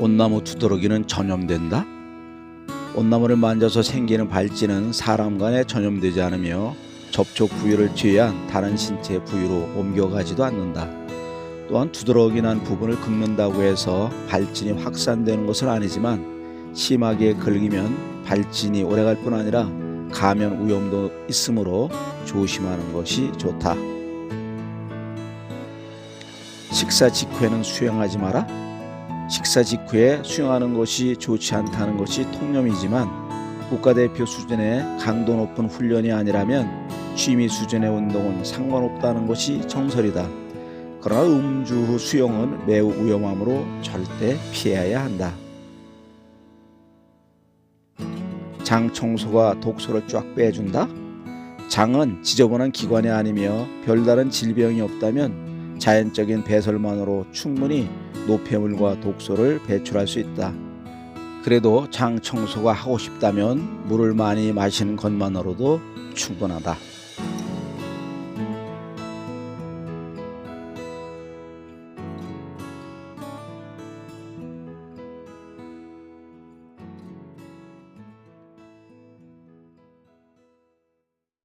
온나무 두드러기는 전염된다? 온나무를 만져서 생기는 발진은 사람 간에 전염되지 않으며 접촉 부위를 제외한 다른 신체 부위로 옮겨가지도 않는다. 또한 두드러기 난 부분을 긁는다고 해서 발진이 확산되는 것은 아니지만 심하게 긁으면 발진이 오래갈 뿐 아니라 감염 위험도 있으므로 조심하는 것이 좋다. 식사 직후에는 수영하지 마라. 식사 직후에 수영하는 것이 좋지 않다는 것이 통념이지만 국가대표 수준의 강도 높은 훈련이 아니라면 취미 수준의 운동은 상관없다는 것이 정설이다. 그러나 음주 후 수영은 매우 위험하므로 절대 피해야 한다. 장 청소가 독소를 쫙 빼준다? 장은 지저분한 기관이 아니며 별다른 질병이 없다면 자연적인 배설만으로 충분히 노폐물과 독소를 배출할 수 있다. 그래도 장 청소가 하고 싶다면 물을 많이 마시는 것만으로도 충분하다.